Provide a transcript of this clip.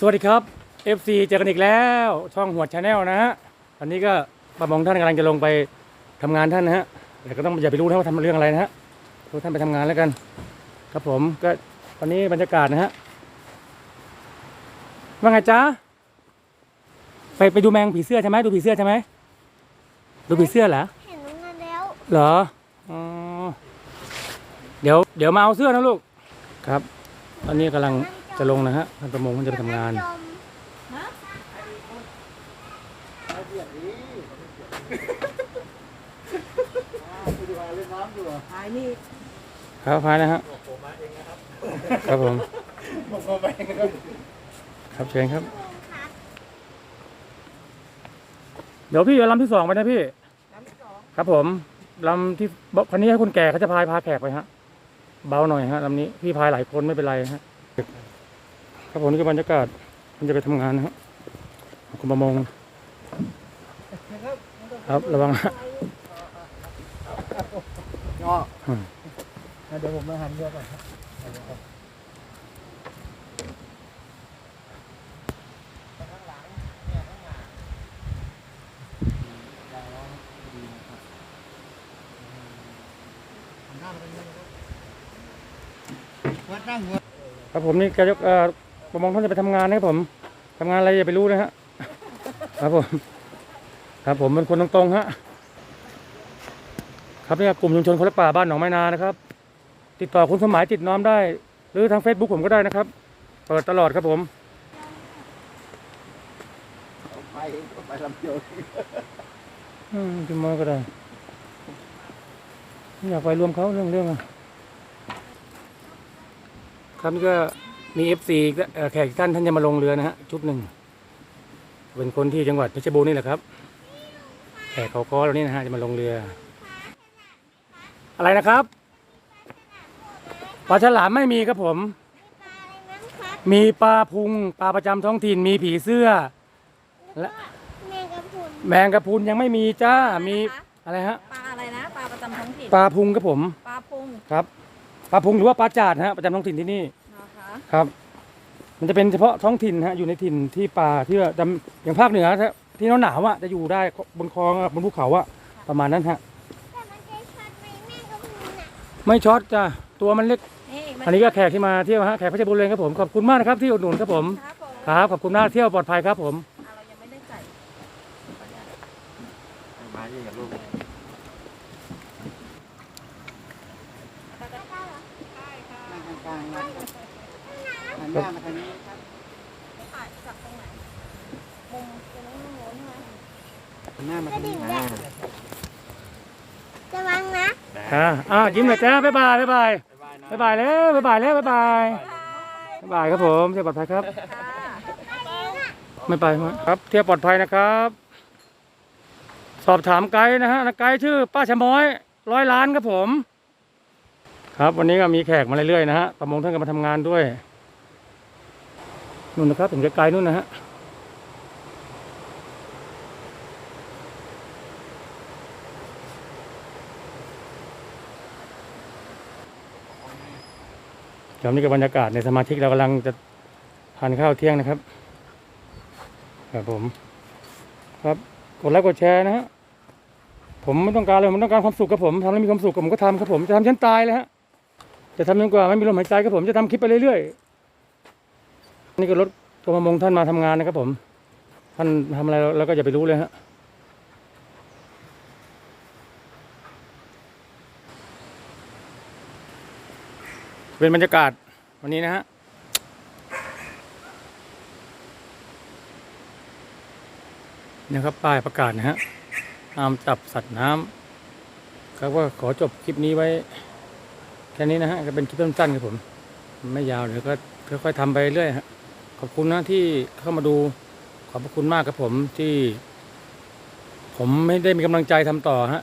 สวัสดีครับ FC เจอกันอีกแล้ว ช่องหัวชาแนลนะฮะตอนนี้ก็ประมงท่านกำลังจะลงไปทำงานท่านนะฮะแต่ก็ต้องอย่าไปรู้นะว่าทำเรื่องอะไรนะฮะดูท่านไปทำงานแล้วกัน ครับผมก็ตอนนี้บรรยากาศนะฮะว่าไงจ๊ะไปไปดูแมงผีเสื้อใช่ไหมดูผีเสื้อใช่ไหมดูผีเสื้อเหรอเห็นน้ำเงินแล้วเหรออ๋อเดี๋ยวเดี๋ยวมาเอาเสื้อนะลูกครับ ตอนนี้กำลัง จะลงนะฮะท่านประมงท่านจะไปทำงานหายนี่ครับพายนะฮะครับผมครับเชิญครับ เดี๋ยวพี่เอาลำที่สองไปนะพี่น้ำสองครับผมลำที่คันนี้ให้คนแก่เขาจะพายพาแขกไปฮะ เบาหน่อยฮะลำนี้พี่พายหลายคนไม่เป็นไรฮะ ครับผมนี่คือบรรยากาศมันจะไปทำงานนะฮะของคุณประมงนะครับครับระวังฮะเนาะอืมเดี๋ยวผมมาหันเรือก่อนครับวัดนั่งหัวครับผมนี่แกยกเอ่อ ประมงท่านจะไปทำงานนะครับผมทำงานอะไรอย่าไปรู้นะฮะ ครับผม ครับผมเป็นคนตรงๆฮะ ครับเนี่ยกลุ่มชุมชนคนละป่าบ้านหนองไม้นานะครับ ติดต่อคุณสมหมายจิตน้อมได้ หรือทาง Facebook ผมก็ได้นะครับ เปิดตลอดครับผมไปไปลำเดียวอืมพี่มอยก็ได้ อยากไปรวมเขาเรื่องเรื่องอะครับนี่ก็ มีเอฟซีแขกอีกท่านท่านจะมาลงเรือนะฮะชุดหนึ่งเป็นคนที่จังหวัดเพชรบูรณ์นี่แหละครับแขกเขาคอเรานี่นะฮะจะมาลงเรือ อะไรนะครับปลาฉลามไม่มีครับผม มีปลาพุงปลาประจำท้องถิ่นมีผีเสื้อและแมงกะพรุนแมงกะพรุนยังไม่มีจ้ามีอะไรฮะปลาอะไรนะปลาประจำท้องถิ่นปลาพุงครับผมปลาพุงครับปลาพุงหรือว่าปลาจาดฮะประจำท้องถิ่นที่นี่นะ คะครับ มันจะเป็นเฉพาะท้องถิ่นฮะอยู่ในถิ่นที่ป่าที่ว่าจำอย่างภาคเหนือถ้าที่หนาวๆอะจะอยู่ได้บนคลองอะบนภูเขาอะประมาณนั้นฮะแต่มันจะช็อตไหมแมงกะพรุนอะไม่ช็อตจ้ะตัวมันเล็ก นี่มัอันนี้ก็แขกที่มาเที่ยวฮะแขกเพชรบุรีครับผมขอบคุณมากนะครับที่อุดหนุนครับผมครับผมครับขอบคุณมากเที่ยวปลอดภัยครับผมอะเรายังไม่ได้ใส่มาที่กับลูกนั่งกลางๆ นหันหน้ามาทางนี้ครับถ่ายจากตรงไหน มุมตรงนู้นโน้นใช่ไหมหันหน้ามาทางนี้อ่าระวังนะ อ่าอ่ายิ้มหน่อยจ้าบ๊ายบายบ๊ายบายบ๊ายบายแล้วบ๊ายบายแล้วบ๊ายบายบ๊ายบายครับผมเที่ยวปลอดภัยครับค่ะไม่ไปมั้ยครับเที่ยวปลอดภัยนะครับ สอบถามไกด์นะฮะไกด์ชื่อ ป้าชะม้อย ร้อยล้านครับผม ครับวันนี้ก็มีแขกมาเรื่อยๆนะฮะประมงท่านก็มาทำงานด้วย นู่นนะครับถึงไกลๆนู่นนะฮะครับนี่ก็บรรยากาศในสมาชิกเรากำลังจะทานข้าวเที่ยงนะครับครับผม ครับกดไลค์กดแชร์นะฮะผมไม่ต้องการอะไรผมต้องการความสุขครับผมทำแล้วมีความสุขผมก็ทำครับผมจะทำจนตายเลยฮะจะทำจนกว่าไม่มีลมหายใจครับผมจะทำคลิปไปเรื่อยๆ นี่ก็รถกรมมงท่านมาทำงานนะครับผม ท่านทำอะไรเราก็อย่าไปรู้เลยฮะเป็นบรรยากาศวันนี้นะฮะนะครับป้ายประกาศนะฮะห้ามจับสัตว์น้ำครับว่าขอจบคลิปนี้ไว้แค่นี้นะฮะก็เป็นคลิปสั้นๆครับผม ไม่ยาวเดี๋ยวก็ค่อยๆทำไปเรื่อยฮะ ขอบคุณนะที่เข้ามาดูขอบพระคุณมากครับผมที่ ผมไม่ได้มีกำลังใจทำต่อฮะ